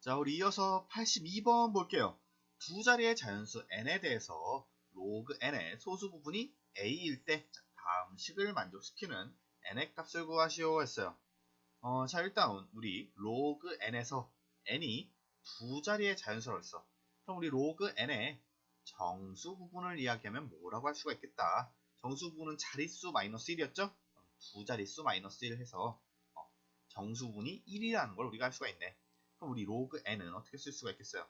자, 우리 이어서 82번 볼게요. 두 자리의 자연수 n에 대해서 로그 n의 소수 부분이 a일 때 자, 다음 식을 만족시키는 n의 값을 구하시오 했어요. 어, 자, 일단 우리 로그 n에서 n이 두 자리의 했어. 그럼 우리 로그 n의 정수 부분을 이야기하면 뭐라고 할 수가 있겠다. 정수 부분은 자릿수 마이너스 1이었죠? 두 자릿수 마이너스 1 해서 어, 정수 부분이 1이라는 걸 우리가 알 수가 있네. 그럼 우리 로그 n은 어떻게 쓸 수가 있겠어요?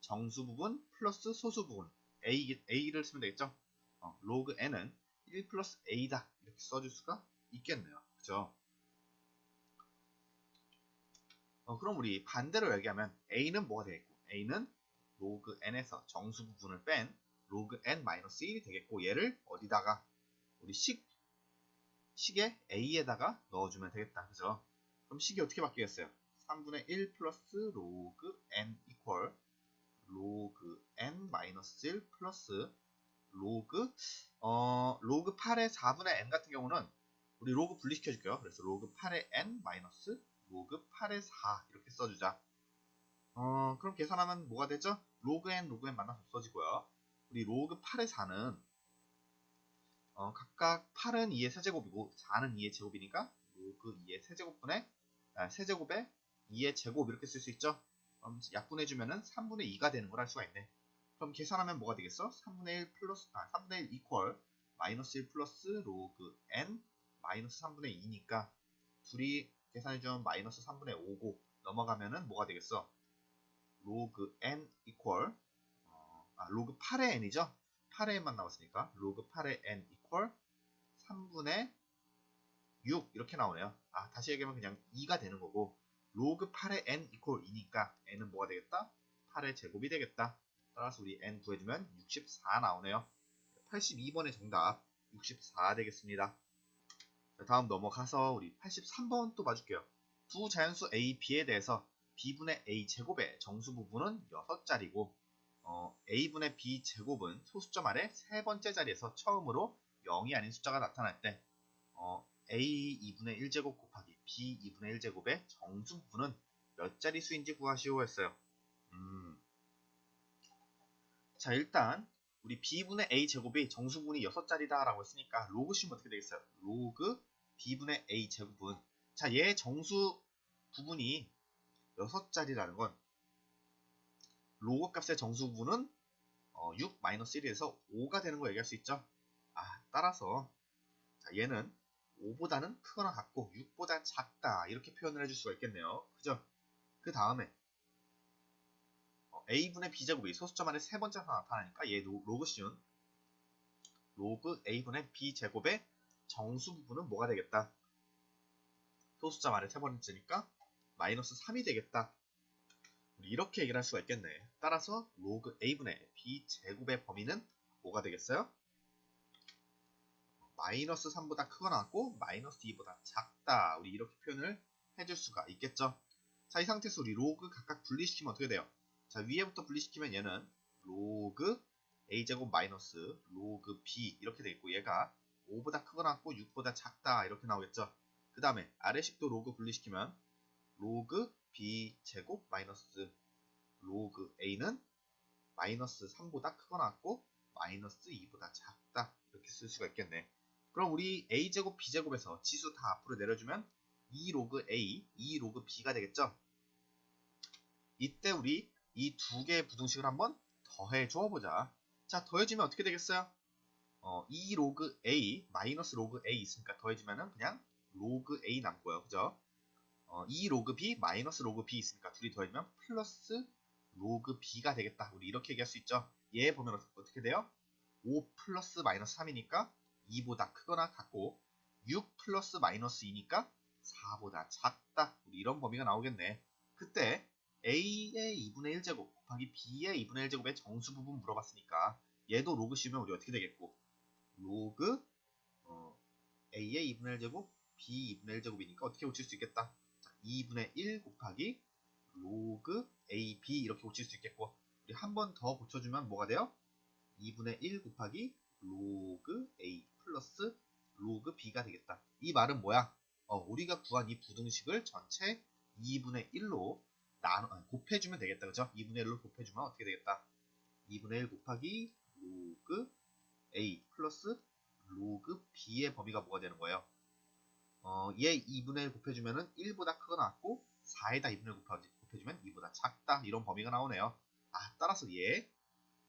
정수 부분 플러스 소수 부분 a, a를 쓰면 되겠죠? 어, 로그 n은 1 플러스 a다 이렇게 써줄 수가 있겠네요. 그죠? 어, 그럼 우리 반대로 얘기하면 a는 뭐가 되겠고 a는 로그 n에서 정수 부분을 뺀 로그 n 마이너스 1이 되겠고 얘를 어디다가 우리 식 식에 a에다가 넣어주면 되겠다. 그죠? 그럼 식이 어떻게 바뀌겠어요? 3분의 1 플러스 로그 n 이퀄 로그 n 마이너스 1 플러스 로그 어 로그 8의 4분의 n 같은 경우는 우리 로그 분리시켜 줄게요. 그래서 로그 8의 n 마이너스 로그 8의 4 이렇게 써주자. 어 그럼 계산하면 뭐가 되죠? 로그 n 로그 n 만나서 없어지고요. 우리 로그 8의 4는 어, 각각 8은 2의 세제곱이고 4는 2의 제곱이니까 로그 2의 세제곱분의 아, 세제곱에 2의 제곱 이렇게 쓸 수 있죠. 그럼 약분해주면은 3분의 2가 되는 걸 알 수가 있네. 그럼 계산하면 뭐가 되겠어? 3분의 1 플러스, 아, 3분의 1 이퀄 마이너스 1 플러스 로그 n 마이너스 3분의 2니까 둘이 계산해주면 마이너스 3분의 5고 넘어가면은 뭐가 되겠어? 로그 n 이퀄 어, 아, 로그 8의 n이죠? 8의 n만 나왔으니까 로그 8의 n 이퀄 3분의 6 이렇게 나오네요. 아 다시 얘기하면 그냥 2가 되는 거고 로그 8의 n 이퀄 2니까 n은 뭐가 되겠다? 8의 제곱이 되겠다. 따라서 우리 n 구해주면 64 나오네요. 82번의 정답 64 되겠습니다. 자, 다음 넘어가서 우리 83번 또 봐줄게요. 두 자연수 a, b에 대해서 b분의 a 제곱의 정수 부분은 6자리고 어, a분의 b 제곱은 소수점 아래 세 번째 자리에서 처음으로 0이 아닌 숫자가 나타날 때 어, a 2분의 1제곱 곱하기 b 2분의 1제곱의 정수 부분은 몇 자리 수인지 구하시오 했어요. 음. 자 일단 우리 b분의 a 제곱이 정수분이 6자리다 라고 했으니까 로그 씌우면 어떻게 되겠어요? 로그 b분의 a 제곱은 자 얘 정수 부분이 6자리라는 건 로그 값의 정수 부분은 어, 6 마이너스 1에서 5가 되는 거 얘기할 수 있죠. 아 따라서 자, 얘는 5보다는 크거나 같고 6보다 작다 이렇게 표현을 해줄 수가 있겠네요. 그죠? 그 다음에 어, a분의 b제곱이 소수점 안에 세 번째로 나타나니까 얘 로그 씌운 로그 a분의 b제곱의 정수 부분은 뭐가 되겠다? 소수점 아래 세 번째니까 마이너스 3이 되겠다. 이렇게 얘기를 할 수가 있겠네. 따라서 로그 a분의 b제곱의 범위는 뭐가 되겠어요? 마이너스 3보다 크거나 같고 마이너스 2보다 작다. 우리 이렇게 표현을 해줄 수가 있겠죠. 자, 이 상태에서 우리 로그 각각 분리시키면 어떻게 돼요? 자, 위에부터 분리시키면 얘는 로그 a제곱 마이너스 로그 b 이렇게 되겠고 얘가 5보다 크거나 같고 6보다 작다 이렇게 나오겠죠. 그 다음에 아래식도 로그 분리시키면 로그 b제곱 마이너스 로그 a는 마이너스 3보다 크거나 같고 마이너스 2보다 작다 이렇게 쓸 수가 있겠네. 그럼 우리 a제곱 b제곱에서 지수 다 앞으로 내려주면 2 로그 a, 2 로그 b가 되겠죠? 이때 우리 이 두 개의 부등식을 한번 더해 주어보자. 자, 더해주면 어떻게 되겠어요? 어, 2 로그 a 마이너스 로그 a 있으니까 더해주면은 그냥 로그 a 남고요. 그죠? 어, 2 로그 b 마이너스 로그 b 있으니까 둘이 더해주면 플러스 로그 b가 되겠다. 우리 이렇게 얘기할 수 있죠? 얘 보면 어떻게 돼요? 5 플러스 마이너스 3이니까 2보다 크거나 같고 6 플러스 마이너스 2니까 4보다 작다. 이런 범위가 나오겠네. 그때 a의 2분의 1제곱 곱하기 b의 2분의 1제곱의 정수 부분 물어봤으니까 얘도 로그 씌우면 우리 어떻게 되겠고 로그 어, a의 2분의 1제곱 b 2분의 1제곱이니까 어떻게 고칠 수 있겠다. 자, 2분의 1 곱하기 로그 ab 이렇게 고칠 수 있겠고 우리 한 번 더 고쳐주면 뭐가 돼요? 2분의 1 곱하기 로그 a 플러스 로그 b가 되겠다. 이 말은 뭐야? 어, 우리가 구한 이 부등식을 전체 2분의 1로 나눠, 아니, 곱해주면 되겠다. 그죠? 2분의 1로 곱해주면 어떻게 되겠다? 2분의 1 곱하기 로그 A 플러스 로그 B의 범위가 뭐가 되는 거예요? 어, 얘 2분의 1 곱해주면은 1보다 크거나 같고 4에다 2분의 1 곱하, 곱해주면 2보다 작다. 이런 범위가 나오네요. 아, 따라서 얘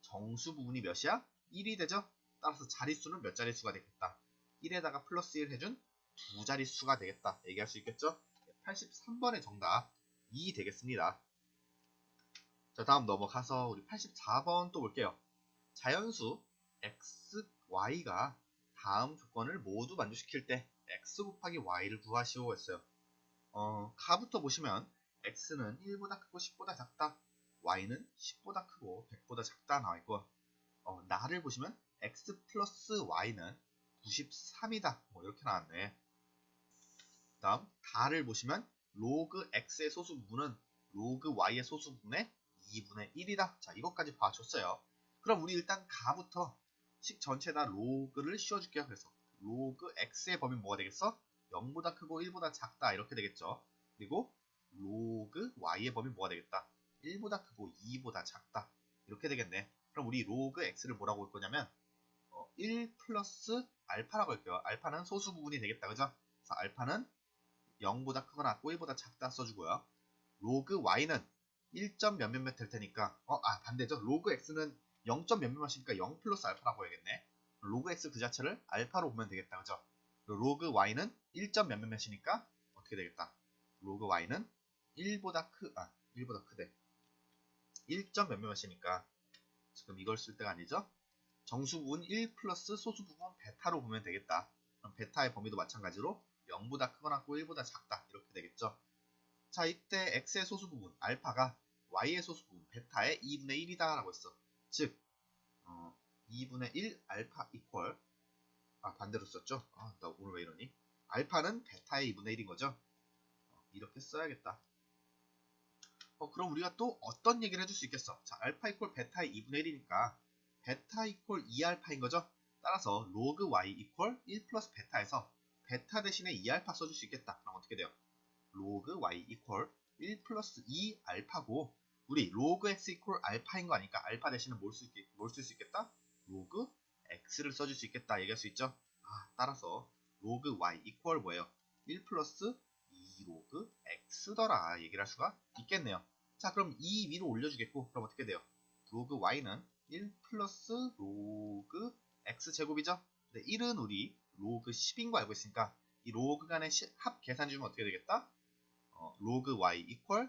정수 부분이 몇이야? 1이 되죠? 따라서 자릿수는 몇 자릿수가 되겠다? 1에다가 플러스 1 해준 두 자릿수가 되겠다. 얘기할 수 있겠죠? 83번의 정답 2 되겠습니다. 자, 다음 넘어가서 우리 84번 또 볼게요. 자연수 x, y가 다음 조건을 모두 만족시킬 때 x 곱하기 y를 구하시오 했어요. 어, 가부터 보시면 x는 1보다 크고 10보다 작다. y는 10보다 크고 100보다 작다 나와있고 어, 나를 보시면 x 플러스 y는 93이다. 뭐 이렇게 나왔네. 다음 다를 보시면 로그 x의 소수 부분은 로그 y의 소수 부분의 2분의 1이다. 자 이것까지 봐줬어요. 그럼 우리 일단 가부터 식 전체에다 로그를 씌워줄게요. 그래서 로그 x의 범위는 뭐가 되겠어? 0보다 크고 1보다 작다 이렇게 되겠죠. 그리고 로그 y의 범위는 뭐가 되겠다? 1보다 크고 2보다 작다 이렇게 되겠네. 그럼 우리 로그 x를 뭐라고 할 거냐면 어, 1 플러스 알파라고 할게요. 알파는 소수 부분이 되겠다. 그죠? 그래서 알파는 0보다 크거나 1보다 작다 써주고요. 로그 y는 1점 몇몇몇 될 테니까 어, 아 반대죠. 로그 x는 0점 몇몇몇이니까 0 플러스 알파라고 해야겠네. 로그 x 그 자체를 알파로 보면 되겠다. 그죠? 로그 y는 1점 몇몇몇이니까 어떻게 되겠다. 로그 y는 1보다 크, 아, 1보다 크대. 1점 몇몇몇이니까 지금 이걸 쓸 때가 아니죠? 정수 부분 1 플러스 소수 부분 베타로 보면 되겠다. 그럼 베타의 범위도 마찬가지로 0보다 크거나 같고 1보다 작다. 이렇게 되겠죠? 자, 이때 x의 소수 부분 알파가 y의 소수 부분 베타의 2분의 1이다 라고 했어. 즉, 어, 2분의 1 알파 이퀄 아 반대로 썼죠? 아, 나 오늘 왜 이러니? 알파는 베타의 2분의 1인 거죠? 어, 이렇게 써야겠다. 어, 그럼 우리가 또 어떤 얘기를 해줄 수 있겠어? 자, 알파 이퀄 베타의 2분의 1이니까 베타 이퀄 2알파인 거죠? 따라서 로그 y 이퀄 1 플러스 베타에서 베타 대신에 2알파 써줄 수 있겠다. 그럼 어떻게 돼요? 로그 y 이퀄 1 플러스 2알파고 우리 로그 x 이퀄 알파인 거 아니까 알파 대신에 뭘 쓸 수 있겠다? 로그 x를 써줄 수 있겠다 얘기할 수 있죠? 아, 따라서 로그 y 이퀄 뭐예요? 1 플러스 2 로그 x더라 얘기를 할 수가 있겠네요. 자 그럼 2 위로 올려주겠고 그럼 어떻게 돼요? 로그 y는 1 플러스 로그 x제곱이죠? 근데 1은 우리 로그 10인 거 알고 있으니까 이 로그 간의 시, 합 계산 주면 어떻게 되겠다? 어, 로그 y 이퀄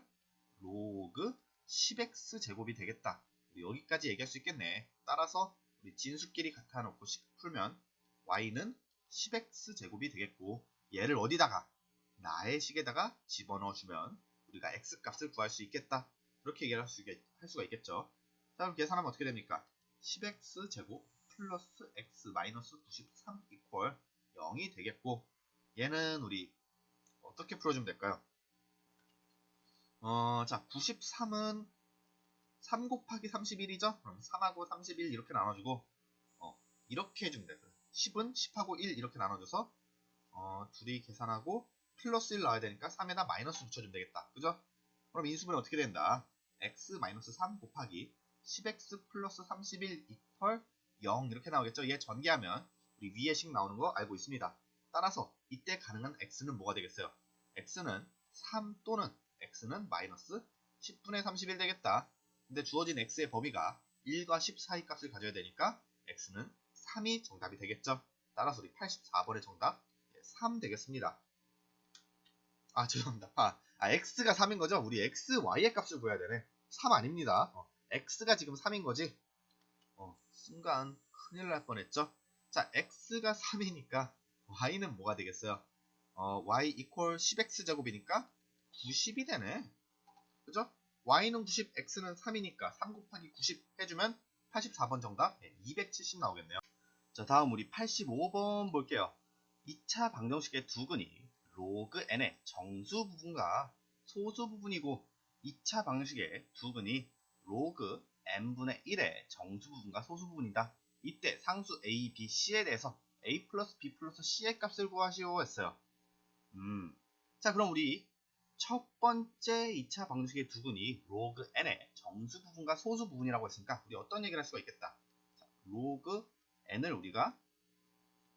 로그 10x 제곱이 되겠다. 여기까지 얘기할 수 있겠네. 따라서 우리 진수끼리 같아 놓고 풀면 y는 10x 제곱이 되겠고 얘를 어디다가 나의 식에다가 집어넣어 주면 우리가 x 값을 구할 수 있겠다. 그렇게 얘기할 수가 있겠죠. 자 그럼 계산하면 어떻게 됩니까? 10x 제곱 플러스 x 마이너스 93 이퀄 0이 되겠고 얘는 우리 어떻게 풀어주면 될까요? 어, 자 93은 3 곱하기 31이죠? 그럼 3하고 31 이렇게 나눠주고 어, 이렇게 해주면 돼요. 10은 10하고 1 이렇게 나눠줘서 어, 둘이 계산하고 플러스 1 나와야 되니까 3에다 마이너스 붙여주면 되겠다. 그죠? 그럼 인수분해 어떻게 된다? x 마이너스 3 곱하기 10x 플러스 31 이퀄 0 이렇게 나오겠죠? 얘 전개하면 우리 위에 식 나오는 거 알고 있습니다. 따라서 이때 가능한 x는 뭐가 되겠어요? x는 3 또는 x는 마이너스 10분의 31 되겠다. 근데 주어진 x의 범위가 1과 10 사이 값을 가져야 되니까 x는 3이 정답이 되겠죠. 따라서 우리 84번의 정답 3 되겠습니다. 아 죄송합니다. 아, 아 x가 3인 거죠? 우리 x, y의 값을 구해야 되네. 3 아닙니다. 어, x가 지금 3인 거지? 어, 순간 큰일 날 뻔했죠? 자, x가 3이니까 y는 뭐가 되겠어요? 어, y 이퀄 10x 제곱이니까 90이 되네. 그죠? y는 90, x는 3이니까 3 곱하기 90 해주면 84번 정답 270 나오겠네요. 자 다음 우리 85번 볼게요. 2차 방정식의 두근이 로그 n의 정수 부분과 소수 부분이고 2차 방식의 두근이 로그 n분의 1의 정수 부분과 소수 부분이다. 이때 상수 a, b, c에 대해서 a 플러스 b 플러스 c의 값을 구하시오 했어요. 음, 자 그럼 우리 첫 번째 2차 방정식의 두근이 로그 n의 정수 부분과 소수 부분이라고 했으니까 우리 어떤 얘기를 할 수가 있겠다. 자, 로그 n을 우리가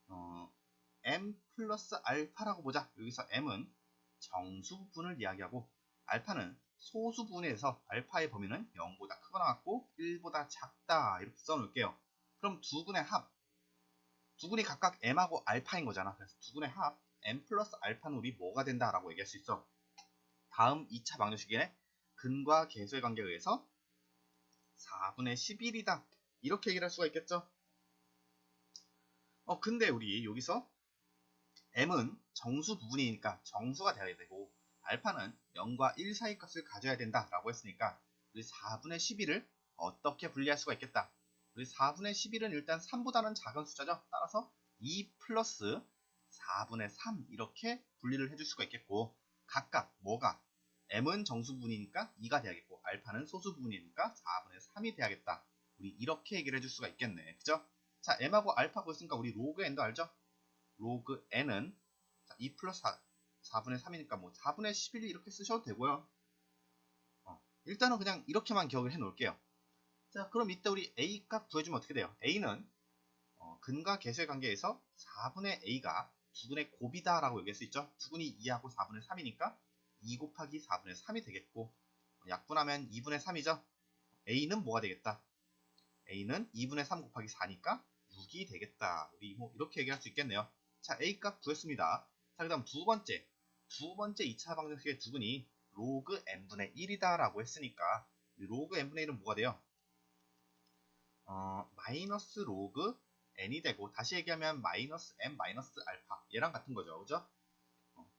어, m 플러스 알파라고 보자. 여기서 m은 정수 부분을 이야기하고 알파는 소수 부분에서 알파의 범위는 0보다 크거나 같고 1보다 작다 이렇게 써놓을게요. 그럼 두근의 합 두근이 각각 m하고 알파인 거잖아. 그래서 두근의 합 m 플러스 알파는 우리 뭐가 된다라고 얘기할 수 있어. 다음 2차 방정식의 근과 계수의 관계에 의해서 4분의 11이다. 이렇게 얘기를 할 수가 있겠죠. 어 근데 우리 여기서 m은 정수 부분이니까 정수가 돼야 되고 알파는 0과 1 사이 값을 가져야 된다 라고 했으니까 우리 4분의 11을 어떻게 분리할 수가 있겠다. 우리 4분의 11은 일단 3보다는 작은 숫자죠. 따라서 2 플러스 4분의 3 이렇게 분리를 해줄 수가 있겠고 각각 뭐가 m은 정수 부분이니까 2가 돼야겠고 알파는 소수 부분이니까 4분의 3이 돼야겠다. 우리 이렇게 얘기를 해줄 수가 있겠네. 그죠? 자, m하고 알파 구했으니까 우리 로그 n도 알죠? 로그 n은 2 플러스 4, 4분의 3이니까 뭐 4분의 11 이렇게 쓰셔도 되고요. 어, 일단은 그냥 이렇게만 기억을 해 놓을게요. 자, 그럼 이때 우리 a 값 구해주면 어떻게 돼요? a는 어, 근과 계수의 관계에서 4분의 a가 두근의 곱이다 라고 얘기할 수 있죠. 두근이 2하고 4분의 3이니까 2 곱하기 4분의 3이 되겠고 약분하면 2분의 3이죠. a는 뭐가 되겠다? a는 2분의 3 곱하기 4니까 6이 되겠다. 우리 뭐 이렇게 얘기할 수 있겠네요. 자, a 값 구했습니다. 자, 그 다음 두 번째. 두 번째 2차 방정식의 두근이 로그 n분의 1이다 라고 했으니까 로그 n분의 1은 뭐가 돼요? 어, 마이너스 로그 n이 되고 다시 얘기하면 마이너스 m 마이너스 알파 얘랑 같은 거죠. 그죠? 어,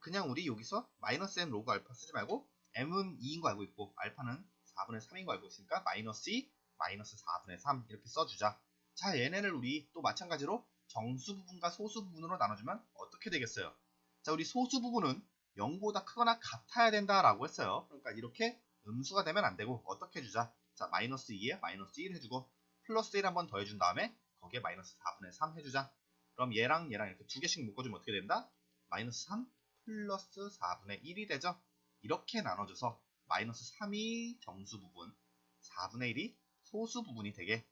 그냥 우리 여기서 마이너스 m 로그 알파 쓰지 말고 m은 2인 거 알고 있고 알파는 4분의 3인 거 알고 있으니까 마이너스 2 마이너스 4분의 3 이렇게 써주자. 자 얘네를 우리 또 마찬가지로 정수 부분과 소수 부분으로 나눠주면 어떻게 되겠어요? 자 우리 소수 부분은 0보다 크거나 같아야 된다라고 했어요. 그러니까 이렇게 음수가 되면 안 되고 어떻게 해주자? 자 마이너스 2에 마이너스 1 해주고 플러스 1 한번 더해준 다음에 거기에 마이너스 4분의 3 해주자. 그럼 얘랑 얘랑 이렇게 두 개씩 묶어주면 어떻게 된다? 마이너스 3 플러스 4분의 1이 되죠. 이렇게 나눠줘서 마이너스 3이 정수 부분, 4분의 1이 소수 부분이 되게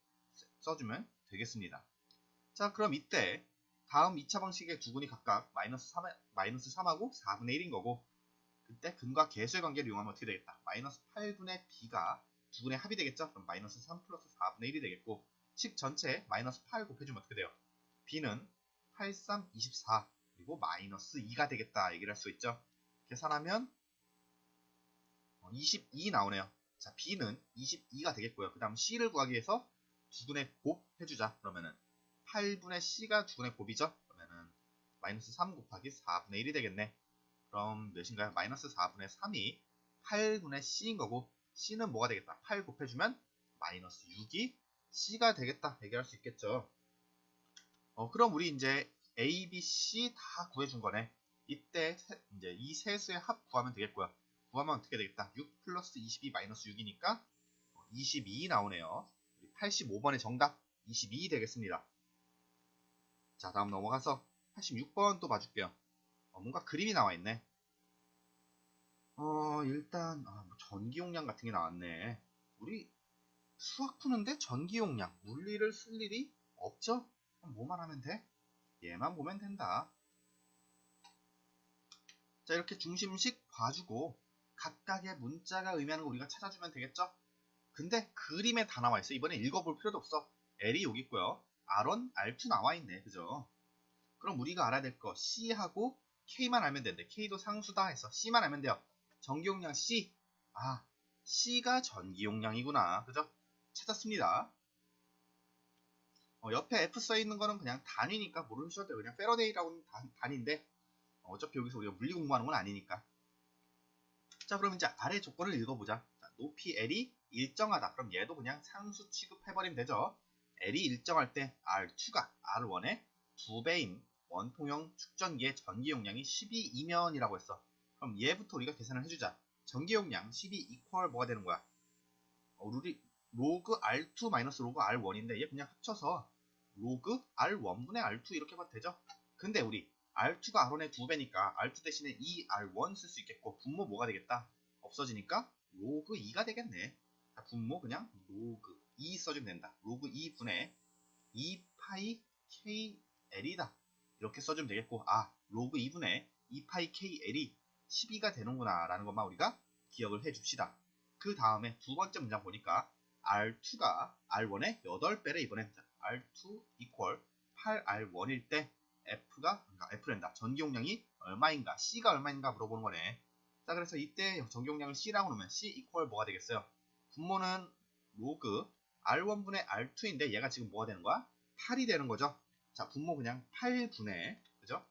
써주면 되겠습니다. 자, 그럼 이때 다음 2차 방식의 두 분이 각각 마이너스 3, 마이너스 3하고 4분의 1인 거고 그때 근과 계수의 관계를 이용하면 어떻게 되겠다? 마이너스 8분의 b가 두 분의 합이 되겠죠? 그럼 마이너스 3 플러스 4분의 1이 되겠고 식 전체에 마이너스 8 곱해주면 어떻게 돼요? b는 8, 3, 24 그리고 마이너스 2가 되겠다 얘기를 할 수 있죠. 계산하면 22 나오네요. 자, b는 22가 되겠고요. 그 다음 c를 구하기 위해서 두분의 곱 해주자. 그러면은 8분의 c가 두분의 곱이죠. 그러면은 마이너스 3 곱하기 4분의 1이 되겠네. 그럼 몇인가요? 마이너스 4분의 3이 8분의 c인 거고 c는 뭐가 되겠다? 8 곱해주면 마이너스 6이 c가 되겠다. 얘기할 수 있겠죠. 어, 그럼 우리 이제 a, b, c 다 구해준 거네. 이때 세, 이제 이세 수의 합 구하면 되겠고요. 구하면 어떻게 되겠다? 6 플러스 22 마이너스 6이니까 22 나오네요. 85번의 정답 22 되겠습니다. 자 다음 넘어가서 86번 또 봐줄게요. 어, 뭔가 그림이 나와 있네. 어 일단 아, 뭐 전기 용량 같은 게 나왔네. 우리 수학 푸는데 전기 용량 물리를 쓸 일이 없죠? 뭐만 하면 돼? 얘만 보면 된다. 자 이렇게 중심식 봐주고 각각의 문자가 의미하는 거 우리가 찾아주면 되겠죠? 근데 그림에 다 나와 있어. 이번에 읽어볼 필요도 없어. L이 여기 있고요. R1, R2 나와 있네. 그죠? 그럼 우리가 알아야 될 거 C하고 K만 알면 되는데 K도 상수다 해서 C만 알면 돼요. 전기용량 C. 아, C가 전기용량이구나. 그죠? 찾았습니다. 어, 옆에 F 써있는 거는 그냥 단위니까 모르셔도 돼요. 그냥 페러데이라고는 단, 단위인데 어, 차피 여기서 우리가 물리 공부하는 건 아니니까. 자, 그럼 이제 아래 조건을 읽어보자. 자, 높이 L이 일정하다. 그럼 얘도 그냥 상수 취급해버리면 되죠. L이 일정할 때 R2가 R1의 2배인 원통형 축전기의 전기 용량이 12이면이라고 했어. 그럼 얘부터 우리가 계산을 해주자. 전기 용량 12 이퀄 뭐가 되는 거야? 어, 우리 로그 R2 마이너스 로그 R1인데 얘 그냥 합쳐서 로그 R1분의 R2 이렇게 봐도 되죠? 근데 우리 R2가 R1의 2배니까 R2 대신에 2R1 쓸 수 있겠고 분모 뭐가 되겠다? 없어지니까 로그 2가 되겠네. 자, 분모 그냥 로그 2 써주면 된다. 로그 2분의 2파이 KL이다. 이렇게 써주면 되겠고 아 로그 2분의 2파이 KL이 12가 되는구나 라는 것만 우리가 기억을 해 줍시다. 그 다음에 두 번째 문장 보니까 R2가 R1의 8배를 이번엔 R2 equal 8R1일 때 F가 그러니까 F랜다. 전기용량이 얼마인가 C가 얼마인가 물어보는 거네. 자 그래서 이때 전기용량을 C라고 놓으면 C equal 뭐가 되겠어요? 분모는 로그 R1분의 R2인데 얘가 지금 뭐가 되는 거야? 8이 되는 거죠. 자 분모 그냥 8분의 그죠?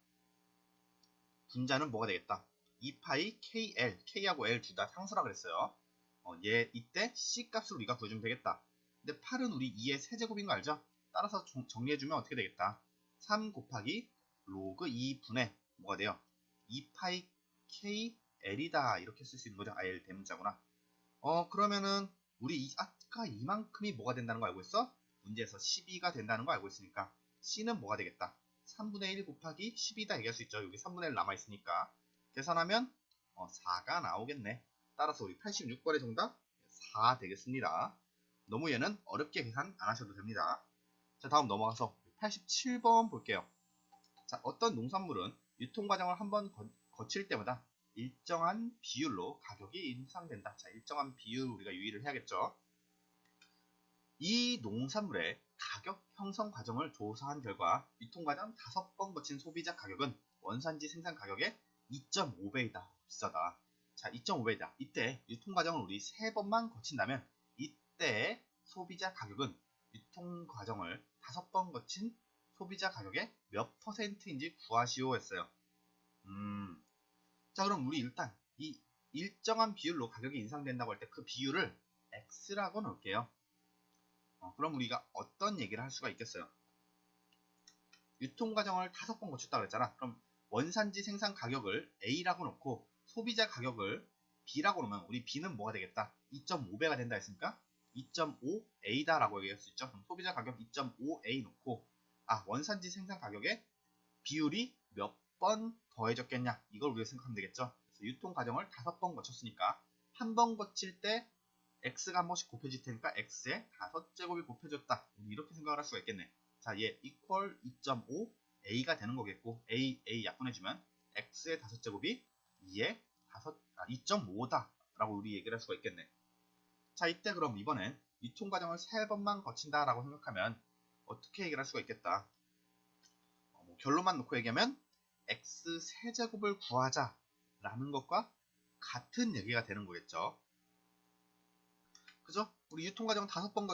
분자는 뭐가 되겠다? 2파이 KL, K하고 L 둘 다 상수라 그랬어요. 어, 얘 이때 C 값을 우리가 구해주면 되겠다. 근데 8은 우리 2의 세제곱인 거 알죠? 따라서 정, 정리해주면 어떻게 되겠다? 3 곱하기 로그 2분의 뭐가 돼요? 2파이 KL이다 이렇게 쓸 수 있는 거죠. IL 대문자구나. 어 그러면은 우리 이, 아 까 이만큼이 뭐가 된다는 거 알고 있어? 문제에서 12가 된다는 거 알고 있으니까 C는 뭐가 되겠다? 3분의 1 곱하기 12다 얘기할 수 있죠. 여기 3분의 1 남아있으니까 계산하면 어, 4가 나오겠네. 따라서 우리 86번의 정답 4 되겠습니다. 너무 얘는 어렵게 계산 안 하셔도 됩니다. 자 다음 넘어가서 87번 볼게요. 자 어떤 농산물은 유통과정을 한번 거칠 때마다 일정한 비율로 가격이 인상된다. 자 일정한 비율 우리가 유의를 해야겠죠. 이 농산물의 가격 형성 과정을 조사한 결과 유통 과정 5번 거친 소비자 가격은 원산지 생산 가격의 2.5배이다. 비싸다. 자, 2.5배이다. 이때 유통 과정을 우리 3번만 거친다면 이때 소비자 가격은 유통 과정을 5번 거친 소비자 가격의 몇 퍼센트인지 구하시오 했어요. 음. 자, 그럼 우리 일단 이 일정한 비율로 가격이 인상된다고 할 때 그 비율을 x라고 넣을게요. 어, 그럼 우리가 어떤 얘기를 할 수가 있겠어요? 유통 과정을 다섯 번 거쳤다 그랬잖아. 그럼 원산지 생산 가격을 A라고 놓고 소비자 가격을 B라고 놓으면 우리 B는 뭐가 되겠다? 2.5배가 된다 했으니까 2.5A다라고 얘기할 수 있죠. 그럼 소비자 가격 2.5A 놓고 아 원산지 생산 가격의 비율이 몇 번 더해졌겠냐 이걸 우리가 생각하면 되겠죠. 그래서 유통 과정을 다섯 번 거쳤으니까 한 번 거칠 때 x가 한 번씩 곱해질 테니까 x의 다섯 제곱이 곱해졌다. 이렇게 생각을 할 수가 있겠네. 자, 얘 equal 2.5 a가 되는 거겠고 a a 약분해주면 x의 다섯 제곱이 2의 다섯 아, 2.5다 라고 우리 얘기를 할 수가 있겠네. 자, 이때 그럼 이번엔 유통 과정을 세 번만 거친다 라고 생각하면 어떻게 얘기를 할 수가 있겠다. 어, 뭐 결론만 놓고 얘기하면 x 세제곱을 구하자 라는 것과 같은 얘기가 되는 거겠죠. 그죠? 우리 유통과정 다섯 번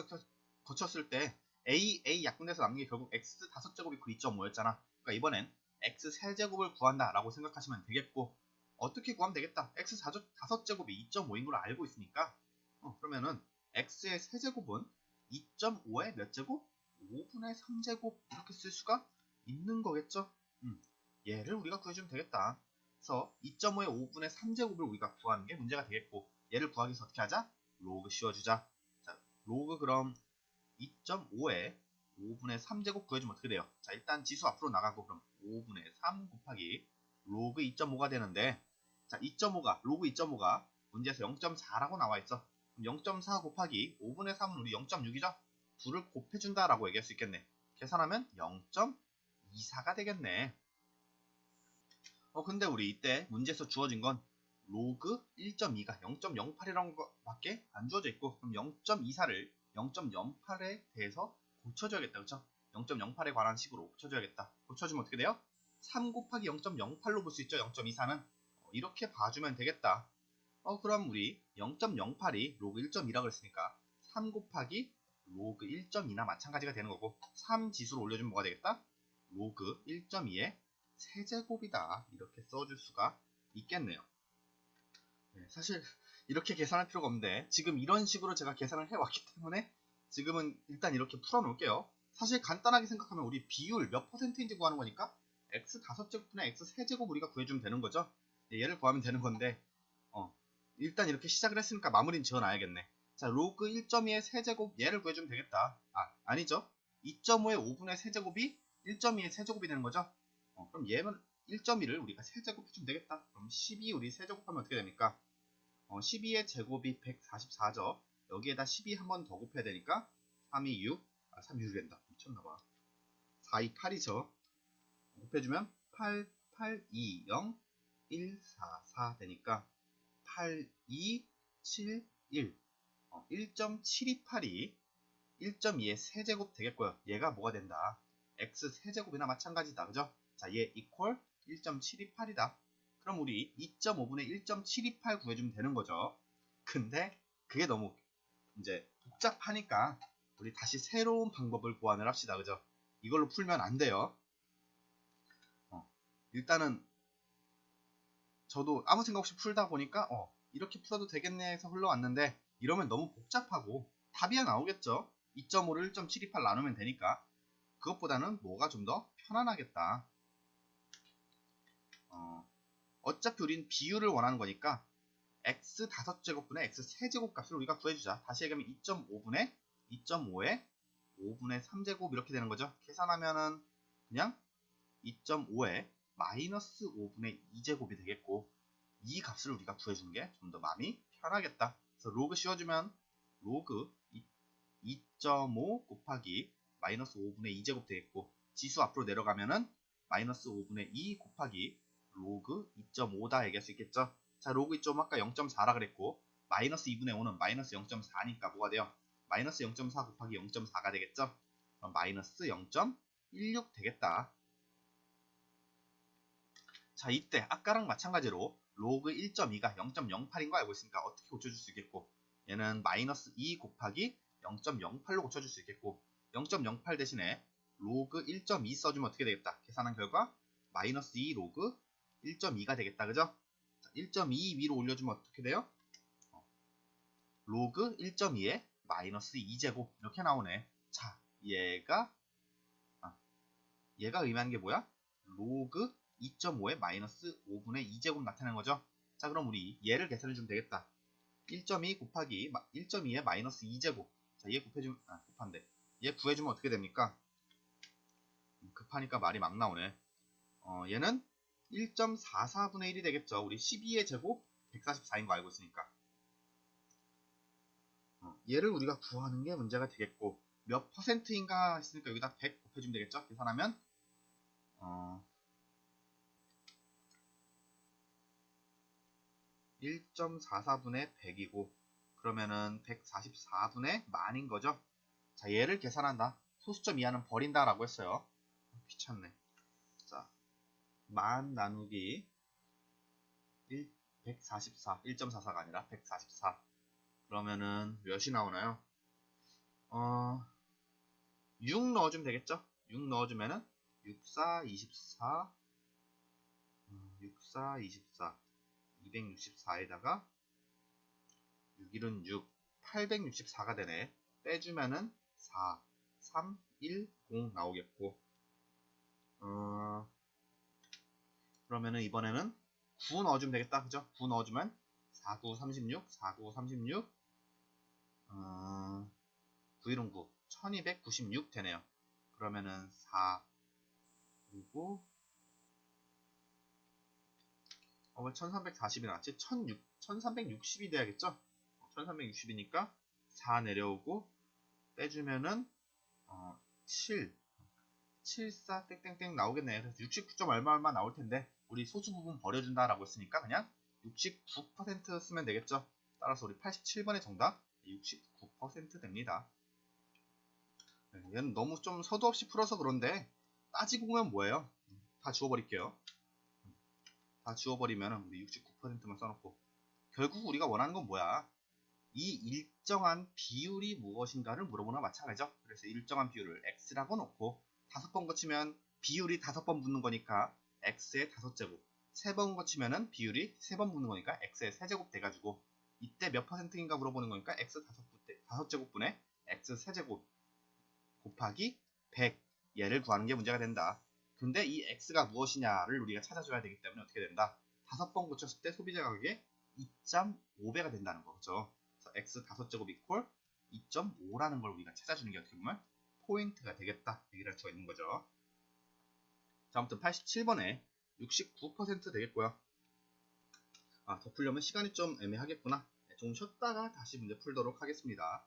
거쳤을 때 A, A 약분돼서 남는 게 결국 X 다섯 제곱이 그 2.5였잖아. 그러니까 이번엔 X 세제곱을 구한다 라고 생각하시면 되겠고 어떻게 구하면 되겠다. X 다섯 제곱이 2.5인 걸 알고 있으니까 어, 그러면은 X의 세제곱은 2.5의 몇 제곱? 5분의 3제곱 이렇게 쓸 수가 있는 거겠죠? 음, 얘를 우리가 구해주면 되겠다. 그래서 2.5의 5분의 3제곱을 우리가 구하는 게 문제가 되겠고 얘를 구하기 위해서 어떻게 하자? 로그 씌워주자. 자, 로그 그럼 2.5에 5분의 3제곱 구해주면 어떻게 돼요? 자, 일단 지수 앞으로 나가고 그럼 5분의 3 곱하기 로그 2.5가 되는데 자, 2.5가 로그 2.5가 문제에서 0.4라고 나와 있어. 그럼 0.4 곱하기 5분의 3은 우리 0.6이죠? 둘을 곱해준다라고 얘기할 수 있겠네. 계산하면 0.24가 되겠네. 어, 근데 우리 이때 문제에서 주어진 건 로그 1.2가 0.08이라는 것밖에 안 주어져 있고 그럼 0.24를 0.08에 대해서 고쳐줘야겠다 그쵸? 0.08에 관한 식으로 고쳐줘야겠다 고쳐주면 어떻게 돼요? 3 곱하기 0.08로 볼 수 있죠 0.24는 어, 이렇게 봐주면 되겠다 어 그럼 우리 0.08이 로그 1.2라고 했으니까 3 곱하기 로그 1.2나 마찬가지가 되는 거고 3 지수로 올려주면 뭐가 되겠다? 로그 1.2의 세제곱이다 이렇게 써줄 수가 있겠네요 네, 사실 이렇게 계산할 필요가 없는데 지금 이런 식으로 제가 계산을 해왔기 때문에 지금은 일단 이렇게 풀어놓을게요. 사실 간단하게 생각하면 우리 비율 몇 퍼센트인지 구하는 거니까 x 5제곱분의 x 3제곱 우리가 구해주면 되는 거죠. 네, 얘를 구하면 되는 건데 어, 일단 이렇게 시작을 했으니까 마무리는 지어놔야겠네. 자, 로그 1.2의 세제곱 얘를 구해주면 되겠다. 아, 아니죠. 2.5의 5분의 세제곱이 1.2의 세제곱이 되는 거죠. 어, 그럼 얘는 1.1을 우리가 세제곱 해주면 되겠다. 그럼 12 우리 세제곱하면 어떻게 됩니까? 어, 12의 제곱이 144죠. 여기에다 12 한 번 더 곱해야 되니까 3, 2, 6, 아 3, 6이 된다. 미쳤나봐. 4, 2, 8이죠. 곱해주면 8, 8, 2, 0, 1, 4, 4 되니까 8, 2, 7, 1. 어, 1.728이 1.2의 세제곱 되겠고요. 얘가 뭐가 된다? x 세제곱이나 마찬가지다. 그죠? 자, 얘 equal 1.728이다. 그럼 우리 2.5분의 1.728 구해주면 되는 거죠. 근데 그게 너무 이제 복잡하니까 우리 다시 새로운 방법을 고안을 합시다. 그죠? 이걸로 풀면 안 돼요. 어, 일단은 저도 아무 생각 없이 풀다 보니까 어, 이렇게 풀어도 되겠네 해서 흘러왔는데 이러면 너무 복잡하고 답이야 나오겠죠. 2.5를 1.728 나누면 되니까 그것보다는 뭐가 좀 더 편안하겠다. 어, 어차피 우린 비율을 원하는 거니까 x 5제곱분의 x 3제곱 값을 우리가 구해주자. 다시 얘기하면 2.5분의 2.5에 5분의 3제곱 이렇게 되는 거죠. 계산하면은 그냥 2.5에 마이너스 5분의 2제곱이 되겠고 이 값을 우리가 구해주는 게 좀 더 마음이 편하겠다. 그래서 로그 씌워주면 로그 2.5 곱하기 마이너스 5분의 2제곱 되겠고 지수 앞으로 내려가면은 마이너스 5분의 2 곱하기 로그 2.5다 얘기할 수 있겠죠. 자 로그 2.5 아까 0.4라 그랬고 마이너스 2분의 5는 마이너스 0.4니까 뭐가 돼요? 마이너스 0.4 곱하기 0.4가 되겠죠. 그럼 마이너스 0.16 되겠다. 자 이때 아까랑 마찬가지로 로그 1.2가 0.08인 거 알고 있으니까 어떻게 고쳐줄 수 있겠고 얘는 마이너스 2 곱하기 0.08로 고쳐줄 수 있겠고 0.08 대신에 로그 1.2 써주면 어떻게 되겠다 계산한 결과 마이너스 2 로그 1.2가 되겠다 그죠 1.2 위로 올려주면 어떻게 돼요 어, 로그 1.2에 마이너스 2제곱 이렇게 나오네 자 얘가 아, 얘가 의미하는 게 뭐야 로그 2.5에 마이너스 5분의 2제곱 나타내는 거죠. 자 그럼 우리 얘를 계산해 주면 되겠다. 1.2 곱하기 1.2에 마이너스 2제곱 자 얘 곱해주면 아 급한데 얘 구해주면 어떻게 됩니까? 음, 급하니까 말이 막 나오네. 어 얘는 1.44분의 1이 되겠죠. 우리 12의 제곱 144인 거 알고 있으니까. 어, 얘를 우리가 구하는 게 문제가 되겠고 몇 퍼센트인가 했으니까 여기다 100 곱해주면 되겠죠. 계산하면 어 1.44분의 100이고 그러면은 144분의 만인 거죠. 자 얘를 계산한다. 소수점 이하는 버린다 라고 했어요. 귀찮네. 자, 만 나누기 1, 144, 1.44가 아니라 144 그러면은 몇이 나오나요? 어, 6 넣어주면 되겠죠? 6 넣어주면은 64, 24 64, 24 264에다가 6일은 6, 864가 되네. 빼주면은 4, 3, 1, 0 나오겠고 어, 그러면은 이번에는 9 넣어주면 되겠다. 그죠? 9 넣어주면 4, 9, 36, 4, 9, 36 어, 9일은 9, 1296 되네요. 그러면은 4 그리고 어, 왜 1340이 나왔지? 16, 1360이 돼야겠죠? 1360이니까 4 내려오고 빼주면은 어, 7 74 땡땡땡 나오겠네 그래서 69점 얼마 얼마 나올 텐데 우리 소수 부분 버려준다 라고 했으니까 그냥 69% 쓰면 되겠죠 따라서 우리 87번의 정답 69% 됩니다 네, 얘는 너무 좀 서두 없이 풀어서 그런데 따지고 보면 뭐예요 다 지워버릴게요 다 지워버리면 우리 69%만 써놓고 결국 우리가 원하는 건 뭐야? 이 일정한 비율이 무엇인가를 물어보나 마찬가지죠. 그래서 일정한 비율을 x라고 놓고 다섯 번 거치면 비율이 다섯 번 붙는 거니까 x의 다섯 제곱 세 번 거치면은 비율이 세 번 붙는 거니까 x의 세 제곱 돼가지고 이때 몇 퍼센트인가 물어보는 거니까 x 다섯 다섯 제곱분의 x 세 제곱 곱하기 100 얘를 구하는 게 문제가 된다. 근데 이 x가 무엇이냐를 우리가 찾아줘야 되기 때문에 어떻게 된다? 다섯 번 고쳤을 때 소비자 가격이 2.5배가 된다는 거죠. 그래서 x 다섯 제곱 이퀄 2.5라는 걸 우리가 찾아주는 게 어떻게 보면 포인트가 되겠다. 얘기를 할 수가 있는 거죠. 자, 아무튼 87번에 69% 되겠고요. 아, 더 풀려면 시간이 좀 애매하겠구나. 네, 좀 쉬었다가 다시 문제 풀도록 하겠습니다.